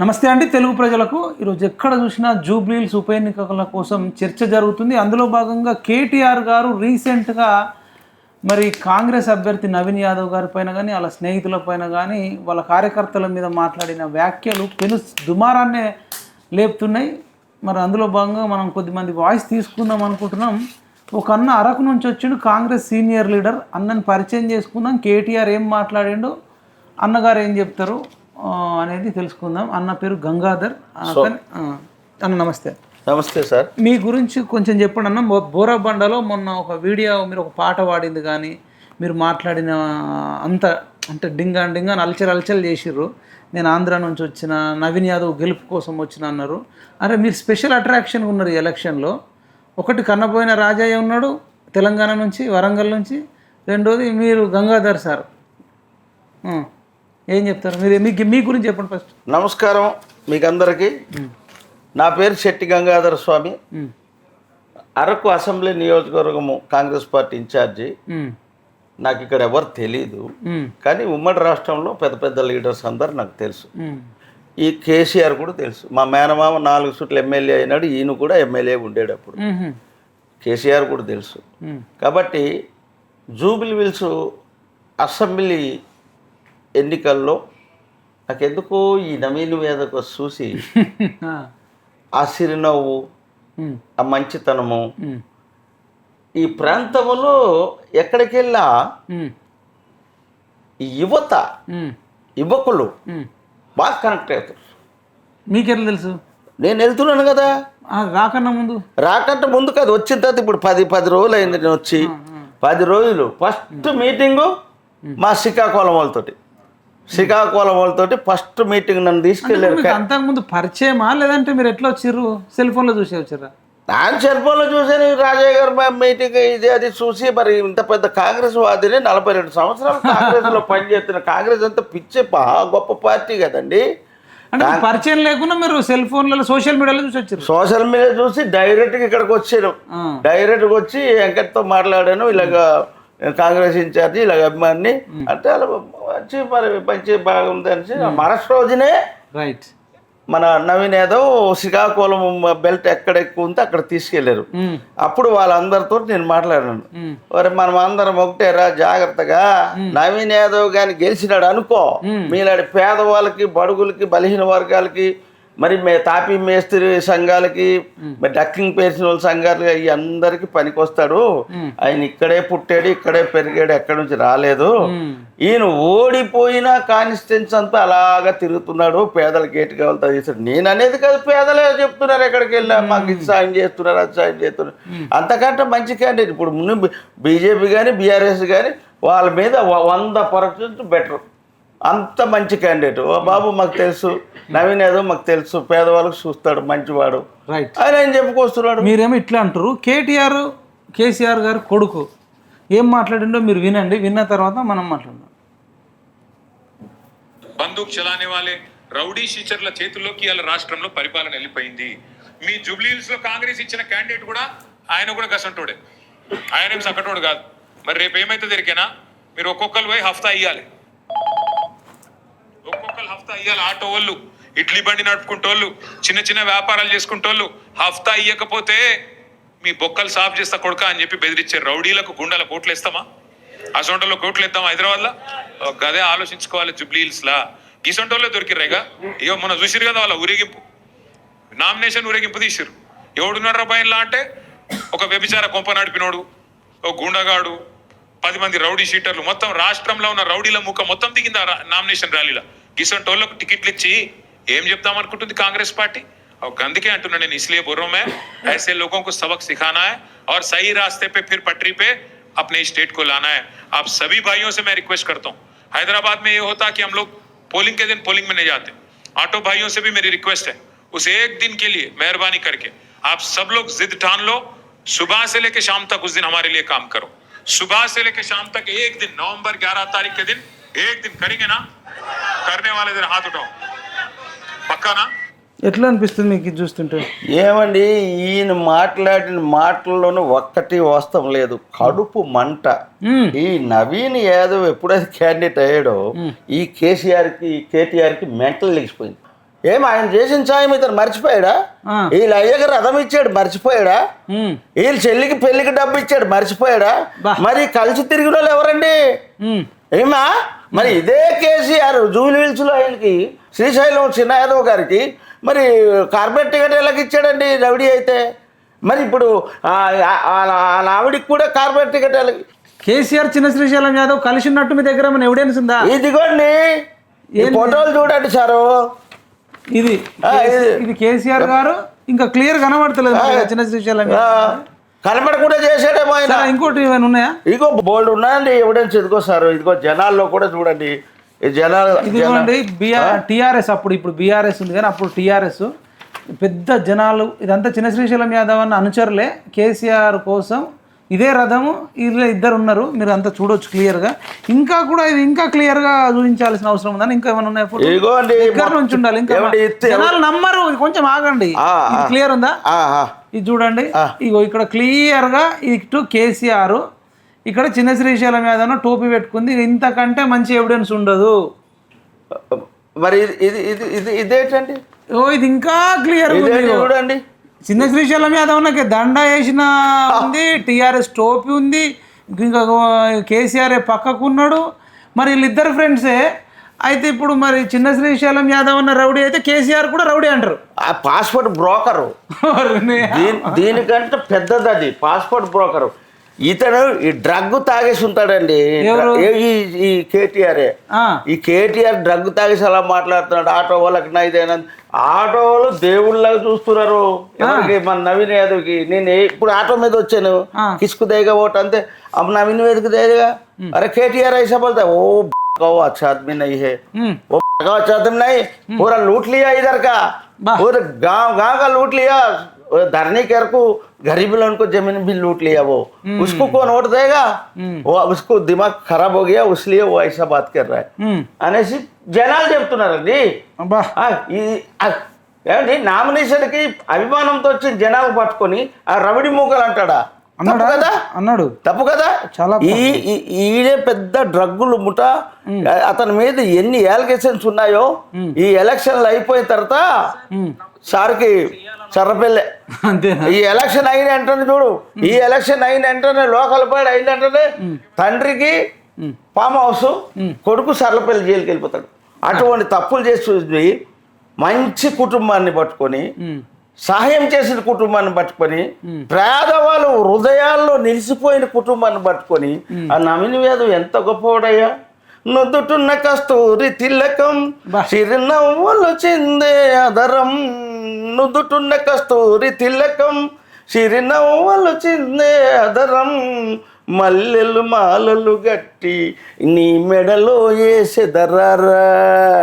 నమస్తే అండి తెలుగు ప్రజలకు. ఈరోజు ఎక్కడ చూసినా జూబ్లీల్స్ ఉప ఎన్నికల కోసం చర్చ జరుగుతుంది. అందులో భాగంగా కేటీఆర్ గారు రీసెంట్గా మరి కాంగ్రెస్ అభ్యర్థి నవీన్ యాదవ్ గారి పైన కానీ వాళ్ళ స్నేహితుల పైన కానీ వాళ్ళ కార్యకర్తల మీద మాట్లాడిన వ్యాఖ్యలు పెను దుమారాన్నే లేపుతున్నాయి. మరి అందులో భాగంగా మనం కొద్దిమంది వాయిస్ తీసుకుందాం అనుకుంటున్నాం. ఒక అన్న అరకు నుంచి వచ్చిండు కాంగ్రెస్ సీనియర్ లీడర్. అన్నని పరిచయం చేసుకుందాం. కేటీఆర్ ఏం మాట్లాడిండు అన్నగారు ఏం చెప్తారు? అనేది తెలుసుకుందాం. అన్న పేరు గంగాధర్. అన్న నమస్తే. నమస్తే సార్. మీ గురించి కొంచెం చెప్పండి అన్న. బోరాబండలో మొన్న ఒక వీడియో మీరు ఒక పాట పాడింది కానీ మీరు మాట్లాడిన అంత అంటే డింగా డింగా అల్చల్ అల్చల్ చేసిర్రు. నేను ఆంధ్ర నుంచి వచ్చిన నవీన్ యాదవ్ గెలుపు కోసం వచ్చిన అన్నారు. అరే మీరు స్పెషల్ అట్రాక్షన్ ఉన్నారు ఈ ఎలక్షన్లో. ఒకటి కన్నపోయిన రాజయ్య ఉన్నాడు తెలంగాణ నుంచి వరంగల్ నుంచి. రెండోది మీరు గంగాధర్ సార్. ఏం చెప్తారు? మీరు మీకు మీ గురించి చెప్పండి ఫస్ట్ నమస్కారం మీకు అందరికీ నా పేరు శెట్టి గంగాధర స్వామి. అరకు అసెంబ్లీ నియోజకవర్గము కాంగ్రెస్ పార్టీ ఇన్ఛార్జి. నాకు ఇక్కడ ఎవరు తెలియదు కానీ ఉమ్మడి రాష్ట్రంలో పెద్ద పెద్ద లీడర్స్ అందరు నాకు తెలుసు. ఈ కేసీఆర్ కూడా తెలుసు. మా మేనమామ నాలుగు సుట్లు ఎమ్మెల్యే అయినాడు. ఈయన కూడా ఎమ్మెల్యే ఉండేడు అప్పుడు. కేసీఆర్ కూడా తెలుసు. కాబట్టి జూబిలీ విల్స్ అసెంబ్లీ ఎన్నికల్లో నాకెందుకో ఈ నవీన్ వేదకు చూసి ఆ. చిరునవ్వు ఆ మంచితనము. ఈ ప్రాంతంలో ఎక్కడికెళ్ళా? ఈ యువత యువకులు బాగా కనెక్ట్ అవుతారు. మీకెట్లా తెలుసు? నేను వెళ్తున్నాను కదా. రాకన్నా ముందు. రాకంటే ముందు కాదు వచ్చిన తర్వాత ఇప్పుడు పది పది రోజులు అయింది నేను వచ్చి. పది రోజులు. ఫస్ట్ మీటింగు మా శ్రీకాకుళం వాళ్ళతోటి. శ్రీకాకుళం వాళ్ళతోటి ఫస్ట్ మీటింగ్ నన్ను తీసుకెళ్ళారు. అంతకుముందు పరిచయమా లేదంటే మీరు ఎట్లా వచ్చిర్రు సెల్ ఫోన్లో చూసి వచ్చారా? ನಾನು సెల్ ఫోన్లో చూసాను రాజయ్య గారు మీటింగ్ ఇది అది చూసి మరి ఇంత పెద్ద కాంగ్రెస్ వాదిని నలభై రెండు సంవత్సరాలు కాంగ్రెస్లో పనిచేస్తున్న కాంగ్రెస్ అంతా పిచ్చే బాగా గొప్ప పార్టీ కదండి. అంటే పరిచయం లేకుండా మీరు సెల్ ఫోన్లలో సోషల్ మీడియాలో చూసి వచ్చారు? సోషల్ మీడియా చూసి డైరెక్ట్గా ఇక్కడికి వచ్చాను. డైరెక్ట్గా వచ్చి వెంకట్తో మాట్లాడాను. ఇలాగ నేను కాంగ్రెస్ ఇన్ఛార్జి ఇలాగ అభిమాని అంటే అలా వచ్చి మరి మంచి బాగుంది అనేసి మరస్ రోజునే రైట్ మన నవీన్ యాదవ్ శ్రీకాకుళం బెల్ట్ ఎక్కడ ఎక్కువ ఉందో అక్కడ తీసుకెళ్ళారు. అప్పుడు వాళ్ళందరితో నేను మాట్లాడాను. మరి మనం అందరం ఒకటేరా జాగ్రత్తగా నవీన్ యాదవ్ గాని గెలిచినాడు అనుకో. మీలాంటి పేదవాళ్ళకి బడుగులకి బలహీన వర్గాలకి మరి మే తాపీ మేస్త్రి సంఘాలకి మరి డక్కింగ్ పేసిన వాళ్ళ సంఘాలకి అవి అందరికి పనికొస్తాడు. ఆయన ఇక్కడే పుట్టాడు ఇక్కడే పెరిగాడు ఎక్కడి నుంచి రాలేదు. ఈయన ఓడిపోయినా కాన్స్టిట్యూన్స్ అంతా అలాగా తిరుగుతున్నాడు పేదలకి ఏటి కావాలో చేస్తాడు. నేను అనేది కాదు పేదలే చెప్తున్నారు ఎక్కడికి వెళ్ళా మాకు ఇది సాయం చేస్తున్నారు అది సాయం చేస్తున్నారు. అంతకంటే మంచి క్యాండిడేట్ ఇప్పుడు ముందు బీజేపీ కానీ బీఆర్ఎస్ కానీ వాళ్ళ మీద వంద పర్సెంట్ బెటర్. అంత మంచి క్యాండిడేట్ ఓ బాబు మాకు తెలుసు. నవీన్ యాదవ్ మాకు తెలుసు. పేదవాళ్ళకి చూస్తాడు మంచివాడు. రైట్ ఆయన ఆయన చెప్పుకొస్తున్నాడు? మీరేమో ఇట్లా అంటారు. కేటీఆర్ కేసీఆర్ గారు కొడుకు. ఏం మాట్లాడిండో మీరు వినండి. విన్న తర్వాత మనం మాట్లాడదాం. బందూక్ చలానే వాళ్ళే రౌడీ షీచర్ల చేతుల్లోకి ఇవాళ రాష్ట్రంలో పరిపాలన వెళ్ళిపోయింది. మీ జూబ్లీహిల్స్లో కాంగ్రెస్ ఇచ్చిన క్యాండిడేట్ కూడా ఆయన కూడా గసంటోడే. ఆయన ఏం సగటోడు కాదు. మరి రేపు ఏమైతుంది ఎరికేనా మీరు ఒక్కొక్కరు పోయి హఫ్తా ఇయ్యాలి. ఒక్కొక్కరు హఫ్తా ఇయ్యాలి. ఆటో వాళ్ళు ఇడ్లీ బండి నడుపుకుంటోళ్ళు చిన్న చిన్న వ్యాపారాలు చేసుకుంటోళ్ళు హఫ్తా ఇయ్యకపోతే మీ బొక్కలు సాఫ్ చేస్తా కొడుక అని చెప్పి బెదిరించారు రౌడీలకు గుండెల ఓట్లు ఆ అసొంటలో కోట్లు ఇద్దామా హైదరాబాద్లో గదే ఆలోచించుకోవాలి జుబ్లీ హిల్స్ లా గిసొంటోళ్ళే దొరికిర్రేగా ఇగో మొన్న చూసిరు కదా వాళ్ళ ఊరేగింపు. నామినేషన్ ఊరేగింపు తీసిరు ఎవడున్నాడు పైనలా అంటే ఒక వ్యభిచార కొంప నడిపినోడు ఒక గుండగాడు పది మంది రౌడీ షీటర్లు. మొత్తం రాష్ట్రంలో ఉన్న రౌడీల ముఖం మొత్తం దిగింది ఆ నామినేషన్ ర్యాలీలో? గిసొంటోళ్ళకు టికెట్లు ఇచ్చి ఏం చెప్తాం అనుకుంటుంది కాంగ్రెస్ పార్టీ और गंदगी अंटूना ने इसलिए बोल रहा हूं मैं ऐसे लोगों को सबक सिखाना है और सही रास्ते पे फिर पटरी पे अपने स्टेट को लाना है आप सभी भाइयों से मैं रिक्वेस्ट करता हूं हैदराबाद में ये होता कि हम लोग पोलिंग के दिन पोलिंग में नहीं जाते ऑटो भाइयों से भी मेरी रिक्वेस्ट है उस एक दिन के लिए मेहरबानी करके आप सब लोग जिद ठान लो सुबह से लेके शाम तक उस दिन हमारे लिए काम करो सुबह से लेके शाम तक एक दिन नवंबर 11 तारीख के दिन एक दिन करेंगे ना करने वाले दिन हाथ उठाओ पक्का ना ఎట్లా అనిపిస్తుంది మీకు ఇది చూస్తుంటే ఏమండి ఈయన మాట్లాడిన మాటల్లోనూ ఒక్కటి వాస్తవం లేదు కడుపు మంట మ్మ్. ఈ నవీన్ యాదవ్ ఎప్పుడైతే క్యాండిడేట్ అయ్యాడో ఈ కేసీఆర్కి కేటీఆర్కి మెంటల్ లెగిసిపోయింది ఏం ఆయన చేసిన సాయం ఇతను మర్చిపోయాడా ఆ. వీళ్ళ అయ్యకి రథం ఇచ్చాడు మర్చిపోయాడా ఉమ్, వీళ్ళ చెల్లికి పెళ్లికి డబ్బు ఇచ్చాడు మర్చిపోయాడా బా. మరి కలిసి తిరిగిన వాళ్ళు ఎవరండి ఉమ్, ఏమా మరి ఇదే కేసీఆర్ జూబ్లీ హిల్స్లో ఆయనకి శ్రీశైలం చిన్న యాదవ్ గారికి మరి కార్పొరేట్ టికెట్ ఎలాగ ఇచ్చాడండి రౌడీ అయితే? మరి ఇప్పుడు ఆవిడికి కూడా కార్పొరేట్ టికెట్ ఎలాగ కేసీఆర్ చిన్న శ్రీశైలం యాదవ్ కలిసి ఉన్నట్టు మీ దగ్గర ఏమైనా ఎవిడెన్స్ ఉందా? ఇదిగోండి. ఈ? ఫోటోలు చూడండి సారు. ఇది ఇది. కేసీఆర్ గారు. ఇంకా క్లియర్ కనబడతలేదు చిన్న శ్రీశైలం కనబడకుండా చేసాడేమో ఆయన. ఇంకోటి ఏమైనా ఉన్నాయా? ఇదిగో బోల్డ్ ఉన్నాయండి ఎవిడెన్స్ ఇదిగో సార్ ఇదిగో జనాల్లో కూడా చూడండి. ఈ జనాలు ఇదిగోండి బిఆర్ టీఆర్ఎస్ అప్పుడు ఇప్పుడు బీఆర్ఎస్ ఉంది కానీ అప్పుడు టీఆర్ఎస్. పెద్ద జనాలు ఇదంతా చిన్న శ్రీశైలం యాదవ్ అన్న అనుచరులే. కేసీఆర్ కోసం ఇదే రథము వీళ్ళు ఇద్దరు ఉన్నారు. మీరు అంతా చూడొచ్చు క్లియర్గా. ఇంకా కూడా ఇది ఇంకా క్లియర్గా చూపించాల్సిన అవసరం ఉందని ఇంకా ఏమైనా ఉన్నాయి ఫోటో దగ్గర నుంచి ఉండాలి. ఇంకా జనాలు నమ్మరు. ఇది కొంచెం ఆగండి. క్లియర్ ఉందా. ఇది చూడండి. ఇగో ఇక్కడ క్లియర్గా ఇటు కేసీఆర్. ఇక్కడ చిన్న శ్రీశైలం యాదవ్ టోపీ పెట్టుకుంది. ఇంతకంటే మంచి ఎవిడెన్స్ ఉండదు. మరి ఇది ఇది ఇది ఇది ఇదేంటండి? ఓ ఇది ఇంకా క్లియర్ చూడండి. చిన్న శ్రీశైలం నాకు దండ వేసిన ఉంది. టిఆర్ఎస్ టోపీ ఉంది. ఇంకా కేసీఆర్ పక్కకు ఉన్నాడు మరి వీళ్ళిద్దరు ఫ్రెండ్సే అయితే ఇప్పుడు మరి చిన్న శ్రీశైలం యాదవ్ అన్న రౌడీ అయితే కేసీఆర్ కూడా రౌడీ అంటారు. ఆ పాస్పోర్ట్ బ్రోకరు. దీనికంటే పెద్దది అది పాస్పోర్ట్ బ్రోకరు. ఇతను ఈ డ్రగ్ తాగేసి ఉంటాడండి. ఈ కేటీఆర్. ఈ కేటీఆర్ డ్రగ్ తాగేసి అలా మాట్లాడుతున్నాడు. ఆటో వాళ్ళకి నా ఇదేనా ఆటో వాళ్ళు దేవుళ్ళగా చూస్తున్నారు. మన నవీన్ యాదవ్కి. నేను ఇప్పుడు ఆటో మీద వచ్చాను. కిసుకు దేగ ఓటు అంతే అప్పుడు నవీన్ వేదిక దేగా. అరే కేటీఆర్ ఐసా ఓ है वो गाओ अच्छा आदमी नहीं है ఉమ్, वो गाँव अच्छा आदमी नहीं पूरा लूट लिया इधर का वाह। पूरे गांव गांव का लूट लिया वो धरनी कर को गरीब लोगों को जमीन भी लूट लिया वो उसको कौन वोट देगा वो अब उसको दिमाग खराब हो गया इसलिए वो ऐसा बात कर रहा है ఉమ్, అనేసి జనాలు చెప్తున్నారండి అబ్బా ఆ, ఈ ఆ, ఏమండి నామినేషన్కి అభిమానంతో వచ్చిన జనాలు పట్టుకొని ఆ రవిడి మూకలు అంటాడా తప్పు అన్నాడా? కదా? అన్నాడు. తప్పు కదా? చాలా ఈ ఈ- ఈడే పెద్ద డ్రగ్గులు ముఠ. అతని మీద ఎన్ని ఎలిగేషన్స్ ఉన్నాయో ఈ ఎలక్షన్లు అయిపోయిన తర్వాత సార్కి సర్రపెల్లె అంతేనా ఈ ఎలక్షన్ అయిన వెంటనే చూడు ఈ ఎలక్షన్ అయిన వెంటనే లోకల్ పాడు అయిన వెంటనే తండ్రికి ఫామ్ హౌస్ కొడుకు సర్లపల్లి జైలుకి వెళ్ళిపోతాడు అటువంటి తప్పులు చేసి మంచి కుటుంబాన్ని పట్టుకొని సహాయం చేసిన కుటుంబాన్ని పట్టుకొని పేదవాళ్ళు హృదయాల్లో నిలిచిపోయిన కుటుంబాన్ని పట్టుకొని ఆ నవీన వేదం ఎంత గొప్పవాడయ్యా? నుదుటున్న కస్తూరి తిలకం బా. చిరునవ్వులు చిందే అదరం. నుదుటున్న కస్తూరి తిలకం చిరునవ్వులు చిందే అదరం. మల్లెలు మాలలు గట్టి నీ మెడలో వేసెదరారా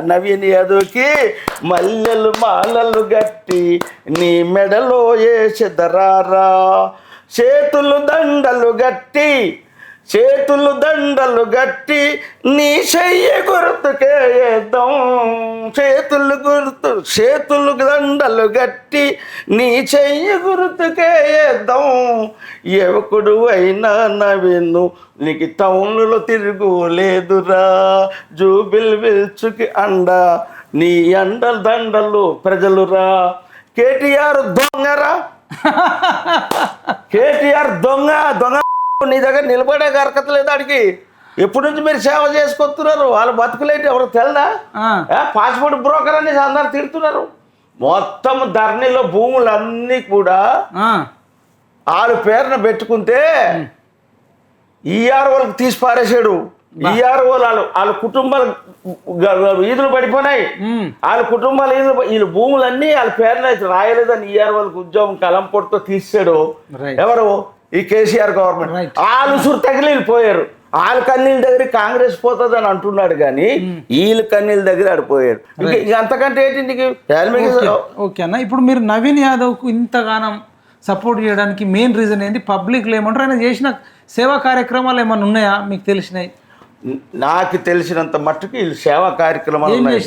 నవీన్ యాదవ్కి మల్లెలు మాలలు గట్టి నీ మెడలో వేసెదరారా చేతులు దండలు గట్టి చేతులు దండలు గట్టి నీ చెయ్య గుర్తుకే వేద్దాం చేతులు గుర్తు చేతులు దండలు గట్టి నీ చెయ్య గుర్తుకే వేద్దాం యువకుడు అయినా నవ్వును నీకు టౌన్లో తిరుగులేదురా జూబిల్ విల్చుకి అండ నీ అండల దండలు ప్రజలురా. కేటీఆర్ దొంగరా? కేటీఆర్ దొంగ దొంగ నీ దగ్గర నిలబడే అర్హత లేదు ఆడికి. ఎప్పటి నుంచి మీరు సేవ చేసుకొస్తున్నారు వాళ్ళ బతుకులేంటి? ఎవరు తెలదా? పాస్పోర్ట్ బ్రోకర్ అని అందరు తిడుతున్నారు. మొత్తం ధరణిలో భూములన్నీ కూడా వాళ్ళ పేరున పెట్టుకుంటే ఈఆర్ వాళ్ళకి తీసి పారేసాడు ఈఆర్ వాళ్ళు వాళ్ళ కుటుంబాలు ఈదులు పడిపోయినాయి. వాళ్ళ కుటుంబాలు ఈదులు వీళ్ళ భూములన్నీ వాళ్ళ పేరున రాయలేదని ఈఆర్ వాళ్ళకి ఉద్యోగం కలం పొడితో తీసాడు. ఎవరు? ఈ కేసీఆర్ గవర్నమెంట్. వాళ్ళు ఉసురు తగిలి వెళ్ళిపోయారు వాళ్ళ కన్నీళ్ళ దగ్గర కాంగ్రెస్ పోతుందని అంటున్నాడు కానీ వీళ్ళ కన్నీళ్ళ దగ్గర ఆడిపోయాడు అంతకంటే ఏంటి ఓకే ఓకే అన్న ఇప్పుడు మీరు నవీన్ యాదవ్కు ఇంతగానం సపోర్ట్ చేయడానికి మెయిన్ రీజన్ ఏంటి? పబ్లిక్లో ఏమంటారు? ఆయన చేసిన సేవా కార్యక్రమాలు ఏమైనా ఉన్నాయా? మీకు తెలిసినాయి నాకు తెలిసినంత మట్టుకు వీళ్ళు సేవా కార్యక్రమాలు ఉన్నాయి.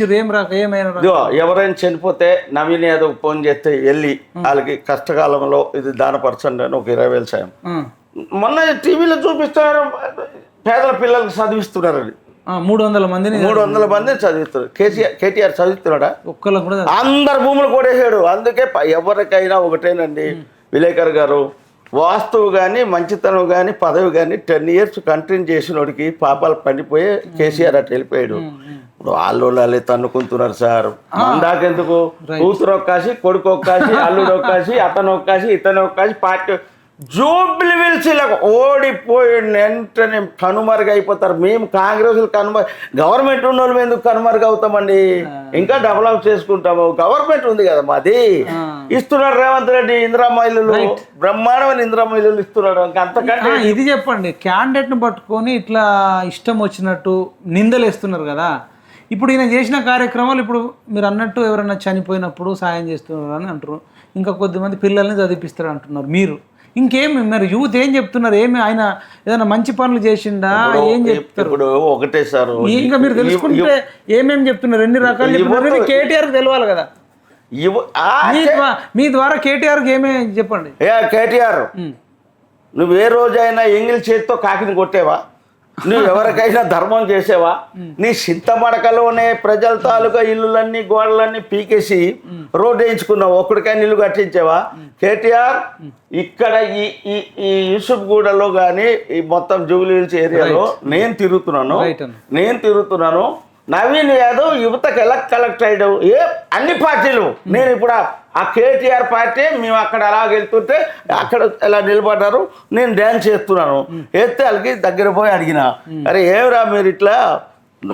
ఎవరైనా చనిపోతే నవీన్ యాదవ్ ఫోన్ చేస్తే వెళ్ళి వాళ్ళకి కష్టకాలంలో ఇది దానపరచండి అని ఒక ఇరవై వేలు సాయం. మొన్న టీవీలో చూపిస్తున్నారు పేదల పిల్లలకు చదివిస్తున్నారని మూడు వందల మందిని మూడు వందల మందిని చదువుతారు కేసీఆర్ కేటీఆర్ చదువుతున్నాడా ఒక్కళ్ళకు కూడా అందరు భూములు కొట్టేశాడు అందుకే ఎవరికైనా ఒకటేనండి. విలేకర్ గారు వాస్తువు కానీ మంచితనం కానీ పదవి కానీ టెన్ ఇయర్స్ కంటిన్యూ చేసినోడికి పాపాలు పండిపోయి కేసీఆర్ అటు వెళ్ళిపోయాడు. ఇప్పుడు వాళ్ళు వాళ్ళే తన్నుకుంటున్నారు సార్. దాకెందుకు కూతురు ఒక్కాసి కొడుకు ఒక్కాసి అల్లుడు ఒక్కాసి అతను ఒక్కాసి ఇతను ఒక్కాసి పార్టీ జూబ్లీ విల్సీలకు ఓడిపోయిన వెంటనే కనుమరుగు అయిపోతారు. మేము కాంగ్రెస్ కనుమరు గవర్నమెంట్ ఉన్న వాళ్ళు ఎందుకు కనుమరుగు అవుతామండి? ఇంకా డెవలప్ చేసుకుంటాము. గవర్నమెంట్ ఉంది కదా మాది. ఇస్తున్నాడు రేవంత్ రెడ్డి ఇందిరామ్మ ఇల్లులు బ్రహ్మాండమైన ఇందిరామ్మ ఇల్లులు ఇస్తున్నాడు అంతకంటే ఇది చెప్పండి. క్యాండిడేట్ను పట్టుకొని ఇట్లా ఇష్టం వచ్చినట్టు నిందలు వేస్తున్నారు కదా. ఇప్పుడు ఈయన చేసిన కార్యక్రమాలు ఇప్పుడు మీరు అన్నట్టు ఎవరైనా చనిపోయినప్పుడు సాయం చేస్తున్నారు అని అంటారు. ఇంకా కొద్దిమంది పిల్లల్ని చదివిపిస్తారు అంటున్నారు మీరు. ఇంకేం మరి యూత్ ఏం చెప్తున్నారు? ఏమి ఆయన ఏదైనా మంచి పనులు చేసిండా? ఏం చెప్తారు? ఇప్పుడు ఒకటే సార్. ఇంకా మీరు తెలుసుకుంటే ఏమేం చెప్తున్నారు? ఎన్ని రకాలు చెప్తున్నారు? కేటీఆర్ తెలియాలి కదా. మీ ద్వా- మీ ద్వారా కేటీఆర్కి ఏమే చెప్పండి? ఏ కేటీఆర్ నువ్వు ఏ రోజైనా ఎంగిల్ చేతితో కాకిని కొట్టేవా? నువ్వు ఎవరికైనా ధర్మం చేసేవా? నీ చింతమడకలోనే ప్రజల తాలూకా ఇల్లులన్నీ గోడలన్నీ పీకేసి రోడ్డు వేయించుకున్నావు ఒక్కడికైనా ఇల్లు కట్టించావా? కేటీఆర్ ఇక్కడ ఈ ఈ ఈ యూసుఫ్గూడలో కానీ ఈ మొత్తం జూబ్లీ హిల్స్ ఏరియాలో నేను తిరుగుతున్నాను. నేను తిరుగుతున్నాను. నవీన్ యాదవ్ యువతకు ఎలా కలెక్ట్ అయ్యాడు? ఏ అన్ని పార్టీలు. నేను ఇప్పుడు ఆ- కేటీఆర్ పార్టీ మేము అక్కడ అలా వెళ్తుంటే అక్కడ ఎలా నిలబడ్డారు? నేను డ్యాన్స్ చేస్తున్నాను. ఎత్తే వాళ్ళకి దగ్గర పోయి అడిగిన. అరే ఏమిరా మీరు ఇట్లా?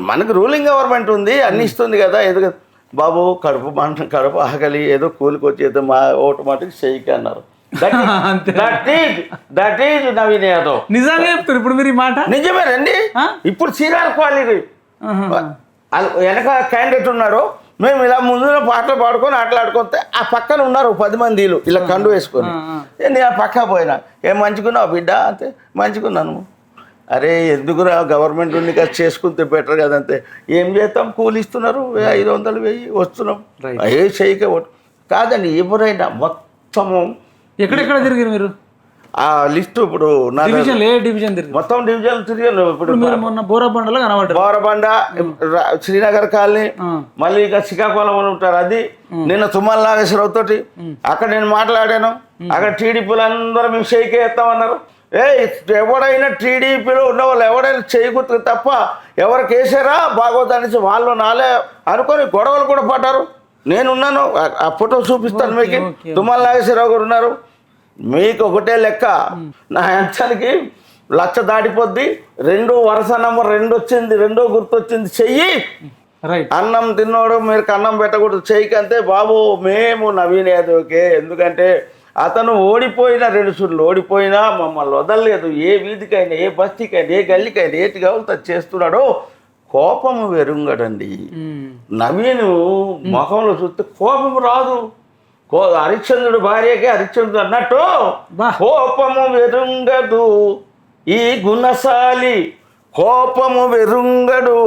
మనకు రూలింగ్ గవర్నమెంట్ ఉంది అన్ని ఇస్తుంది కదా ఎదుగు బాబు కడుపు మంట కడుపు ఆకలి ఏదో కూలికొచ్చి ఏదో మా ఓటు మాటకి చెయ్యికి అన్నారు. That is that is Naveen Yadav. నిజంగా చెప్తారు ఇప్పుడు మీరు ఈ మాట? నిజమేనండి? ఇప్పుడు సీనియర్ క్వాలిటీ వెనక క్యాండిడేట్ ఉన్నాడు మేము ఇలా ముందు పాటలు పాడుకొని ఆటలాడుకుంటే ఆ పక్కన ఉన్నారు పది మంది వీళ్ళు ఇలా కండు వేసుకొని. నేను ఆ. పక్క పోయినా? ఏం మంచుకున్నావు బిడ్డ? అంతే మంచుకున్నాను అరే ఎందుకురా గవర్నమెంట్ ఉండి కదా చేసుకుంటే బెటర్ కదంతే ఏం చేస్తాం? కూలి ఇస్తున్నారు ఐదు వందలు వెయ్యి వస్తున్నాం. Right. ఏ చేయక కాదండి ఎవరైనా మొత్తము ఎక్కడెక్కడ తిరిగారు మీరు? ఆ లిస్టు ఇప్పుడు డివిజన్ ఏ డివిజన్ మొత్తం డివిజన్ తిరిగాను ఇప్పుడు మీరు మొన్న బోరబండలో కనబడ్డారు. బోరబండ శ్రీనగర్ కాలనీ. మళ్ళీ ఇక శ్రీకాకుళం అని ఉంటారు అది. నిన్న తుమ్మల నాగేశ్వరరావు తోటి. అక్కడ నేను మాట్లాడాను. అక్కడ టీడీపీలు అందరూ మేము షేక్ వేస్తామన్నారు ఏ ఎవడైనా టీడీపీలో ఉన్న వాళ్ళు ఎవడైనా చేయకూడదు తప్ప ఎవరు కేసారా బాగోదని వాళ్ళు నాలే అనుకొని గొడవలు కూడా పడ్డారు. నేనున్నాను. ఆ- ఆ ఫోటో చూపిస్తాను మీకు. తుమ్మల నాగేశ్వరరావు గారు ఉన్నారు. మీకు ఒకటే లెక్క నా అంచానికి లక్ష దాటిపోద్ది రెండో వరుస నంబర్ రెండు వచ్చింది రెండో గుర్తు వచ్చింది చెయ్యి. రైట్. అన్నం తిన్నోడు మీరు అన్నం పెట్టకూడదు చెయ్యికి అంతే బాబు మేము నవీన్ యాదవ్కే ఎందుకంటే అతను ఓడిపోయిన రెండు సుళ్ళు ఓడిపోయినా మమ్మల్ని వదలలేదు. ఏ వీధికైనా ఏ బస్తీకైనా ఏ గల్లీకైనా ఏటి కావాలి చేస్తున్నాడో కోపము వెరుంగడండి. నవీను ముఖంలో చూస్తే కోపం రాదు. కో హరిశ్చంద్రుడు భార్యకే హరిశ్చంద్రుడు అన్నట్టు. కోపము వెరుంగదు ఈ గుణశాలి కోపము వెరుంగడు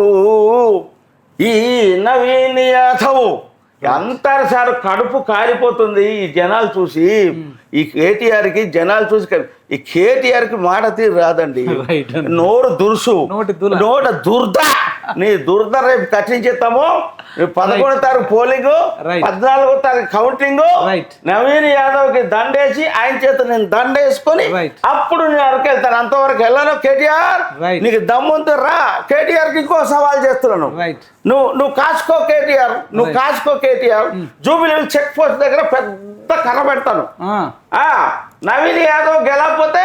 ఈ నవీన్ యాదవ్ అంటారు సార్ కడుపు కాలిపోతుంది ఈ జనాలు చూసి. ఈ కేటీఆర్కి జనాలు చూసి ఈ కేటీఆర్కి మాట తీరు రాదండి. నోరు దురుసు. నోట దుర్ద. నీ దుర్ద రేపు కట్టించేస్తాము పదకొండో తారీఖు పోలింగ్. పద్నాలుగో తారీఖు కౌంటింగ్. నవీన్ యాదవ్కి దండేసి ఆయన చేత నేను దండేసుకొని. అప్పుడు నేను అరకు వెళ్తాను. అంతవరకు వెళ్ళను. కేటీఆర్. నీకు దమ్ముంటే రా. కేటీఆర్కి ఇంకో సవాల్ చేస్తున్నాను. నువ్వు నువ్వు కాసుకో కేటీఆర్. నువ్వు కాసుకో కేటీఆర్. జూబిలీ చెక్ పోస్ట్ దగ్గర పెద్ద కర్ర పెడతాను. నవీన్ యాదవ్ గెలకపోతే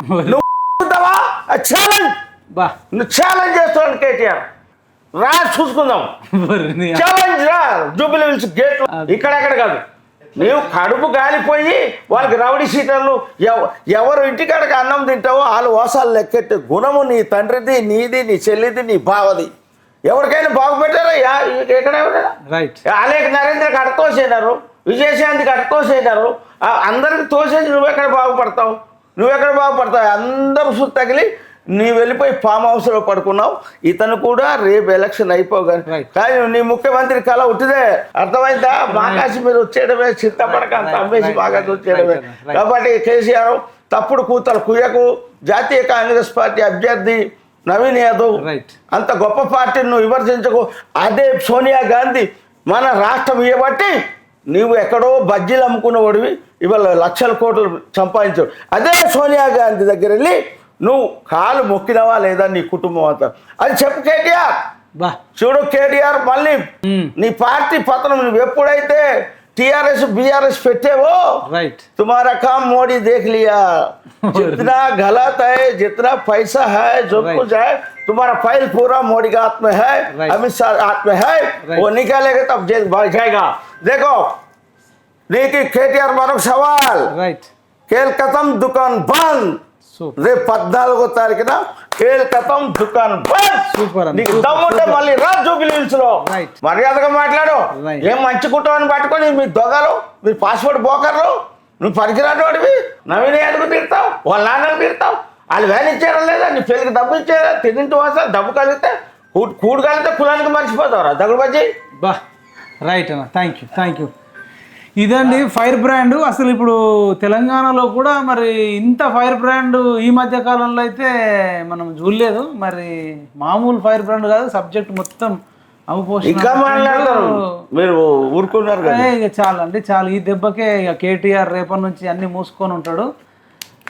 నువ్వు ఛాలెంజ్ బా. నువ్వు ఛాలెంజ్ చేస్తున్నాను కేటీఆర్. రా చూసుకుందాం. ఛాలెంజ్ రా. జూబిలీ హిల్స్ గేట్ ఇక్కడెక్కడ కాదు. నీవు కడుపు గాలిపోయి వాళ్ళకి రౌడీ సీటర్లు ఎవ- ఎవరు ఇంటికాడకి అన్నం తింటావో వాళ్ళు ఓసాలు లెక్కెట్టే గుణము నీ తండ్రిది నీది నీ చెల్లిది నీ బావది. ఎవరికైనా బాగుపెట్టారా యా- ఎక్కడ రైట్ అలాగే నరేంద్రకి అడ తోసేనారు విజయశాంతికి అడ తోసేనారు. అందరికి తోసేసి నువ్వెక్కడ బాగుపడతావు? నువ్వెక్కడ బాగుపడతావు? అందరూ తగిలి నీ వెళ్ళిపోయి ఫామ్ హౌస్లో పడుకున్నావు. ఇతను కూడా రేపు ఎలక్షన్ అయిపోగానే. కానీ నీ ముఖ్యమంత్రి కళ ఉట్టిదే. అర్థమైందా? మాకాసి మీరు వచ్చేయడమే చింతపడక అంత Right, అమ్మేసి బాగా వచ్చేయడమే. కాబట్టి కేసీఆర్ తప్పుడు కూతలు కుయ్యకు జాతీయ కాంగ్రెస్ పార్టీ అభ్యర్థి నవీన్ యాదవ్ అంత గొప్ప పార్టీని నువ్వు విమర్శించకు. అదే సోనియా గాంధీ మన రాష్ట్రం ఇవ్వబట్టి నీవు ఎక్కడో బజ్జీలు అమ్ముకున్నవాడివి ఇవాళ లక్షల కోట్లు సంపాదించావు అదే సోనియా గాంధీ దగ్గర వెళ్ళి నువ్వు కాలు మొక్కినవా లేదా నీ కుటుంబం అంతా అది చెప్పు కేటీఆర్ బా చూడు కేటీఆర్ మళ్ళీ నీ పార్టీ పతనం నువ్వు ఎప్పుడైతే టిఆర్ఎస్ బిఆర్ఎస్ పెట్టేవో రైట్ तुम्हारा काम मोदी देख लिया जितना गलत है जितना पैसा है जो Right. कुछ है तुम्हारा फाइल पूरा मोदी का हाथ में है Right. अमित शाह हाथ में है Right. वो निकालेगा तब जेल भाग जाएगा देखो देखिए केटीआर మరొక సవాల్ రైట్ కేల్ కథం దుకాన్ బంద్ సూపర్ రేపు పద్నాలుగో తారీఖున కేల్ కథం దుకాన్ అన్న. నీకు దమ్ముంటే. మళ్ళీ రా జూబిలీస్లో. మర్యాదగా మాట్లాడు. ఏం మంచి కుటుంబాన్ని పట్టుకొని మీ దొంగలు మీ పాస్పోర్ట్ బోకర్లు నువ్వు పనికిరాని వాడివి నవీన ఎందుకు తిడతావు వాళ్ళ నాన్నలు తిడతావు వాళ్ళు వ్యాన్ ఇచ్చారా లేదా నీ పెళ్ళికి డబ్బు ఇచ్చారా తింటూ వస్తా డబ్బు కలిగితే కూడు కలిగితే కులానికి మర్చిపోతావురా. దగుడు బజ్జి. బా. రైట్ అన్న. థ్యాంక్ యూ థ్యాంక్ యూ ఇదండి ఫైర్ బ్రాండ్. అసలు ఇప్పుడు తెలంగాణలో కూడా మరి ఇంత ఫైర్ బ్రాండ్ ఈ మధ్య కాలంలో అయితే మనం చూడలేదు. మరి మామూలు ఫైర్ బ్రాండ్ కాదు సబ్జెక్ట్ మొత్తం ఇంకా మాట్లాడతారు. మీరు ఊరుకున్నారు కదా ఏ, ఇక చాలు అండి చాలు. ఈ దెబ్బకే ఇక కేటీఆర్ రేపటి నుంచి అన్ని మూసుకొని ఉంటాడు.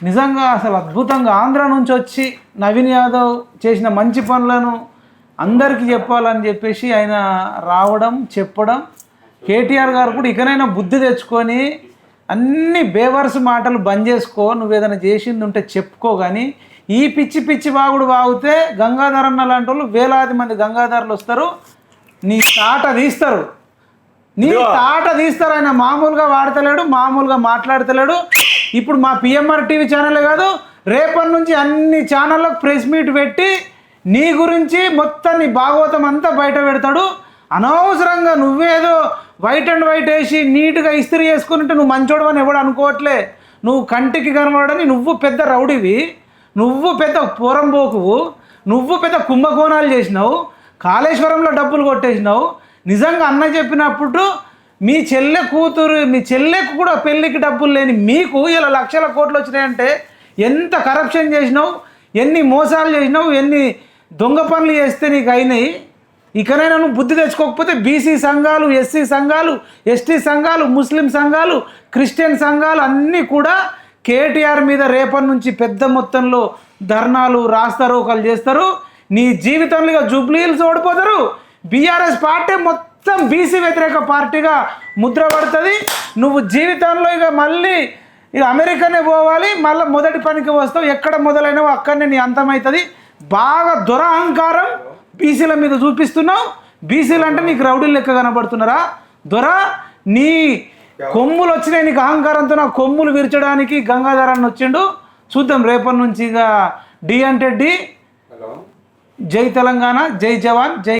నిజంగా అసలు అద్భుతంగా ఆంధ్ర నుంచి వచ్చి నవీన్ యాదవ్ చేసిన మంచి పనులను అందరికీ చెప్పాలని చెప్పేసి ఆయన రావడం చెప్పడం కేటీఆర్ గారు కూడా ఇకనైనా బుద్ధి తెచ్చుకొని అన్ని బేవర్స్ మాటలు బంద్ చేసుకో నువ్వు ఏదైనా చేసింది ఉంటే చెప్పుకో కానీ ఈ పిచ్చి పిచ్చి వాగుడు వాగితే గంగాధర్ అన్న లాంటి వాళ్ళు వేలాది మంది గంగాధర్లు వస్తారు. నీ తాట తీస్తారు. నీ తాట తీస్తారు. ఆయన మామూలుగా వాడతలేడు మామూలుగా మాట్లాడతలేడు. ఇప్పుడు మా పిఎంఆర్ టీవీ ఛానల్ కాదు రేపటి నుంచి అన్ని ఛానళ్ళకు ప్రెస్ మీట్ పెట్టి నీ గురించి మొత్తం నీ భాగవతం అంతా బయట పెడతాడు. అనవసరంగా నువ్వేదో వైట్ అండ్ వైట్ వేసి నీట్గా ఇస్త్రీ చేసుకున్నట్టు నువ్వు మంచోడు అని ఎవడు అనుకోవట్లే. నువ్వు కంటికి కనబడని నువ్వు పెద్ద రౌడివి. నువ్వు పెద్ద పోరంబోకువు. నువ్వు పెద్ద కుంభకోణాలు చేసినావు. కాళేశ్వరంలో డబ్బులు కొట్టేసినావు. నిజంగా అన్న చెప్పినప్పుడు మీ చెల్లె కూతురు మీ చెల్లెకు కూడా పెళ్ళికి డబ్బులు లేని మీకు ఇలా లక్షల కోట్లు వచ్చినాయంటే ఎంత కరప్షన్ చేసినావు? ఎన్ని మోసాలు చేసినావు? ఎన్ని దొంగ పనులు చేస్తే నీకు అయినాయి? ఇకనైనా నువ్వు బుద్ధి తెచ్చుకోకపోతే బీసీ సంఘాలు ఎస్సీ సంఘాలు ఎస్టీ సంఘాలు ముస్లిం సంఘాలు క్రిస్టియన్ సంఘాలు అన్నీ కూడా కేటీఆర్ మీద రేపటి నుంచి పెద్ద మొత్తంలో ధర్నాలు రాస్తారోకాలు చేస్తారు. నీ జీవితంలో ఇక జూబ్లీహిల్స్ ఓడిపోతారు. బీఆర్ఎస్ పార్టీ మొత్తం బీసీ వ్యతిరేక పార్టీగా ముద్ర పడుతుంది. నువ్వు జీవితంలో ఇక మళ్ళీ ఇక అమెరికానే పోవాలి. మళ్ళీ మొదటి పనికి వస్తావు. ఎక్కడ మొదలైనవో అక్కడనే నీ అంతమవుతుంది బాగా దురహంకారం. బీసీల మీద చూపిస్తున్నావు. బీసీలు అంటే నీకు రౌడీలు లెక్క కనబడుతున్నారా? దొర నీ కొమ్ములు వచ్చినాయి నీకు అహంకారంతో నా కొమ్ములు విరచడానికి గంగాధరాన్ని వచ్చిండు. చూద్దాం రేపటి నుంచి ఇక డి అంటే డి. జై తెలంగాణ జై జవాన్ జై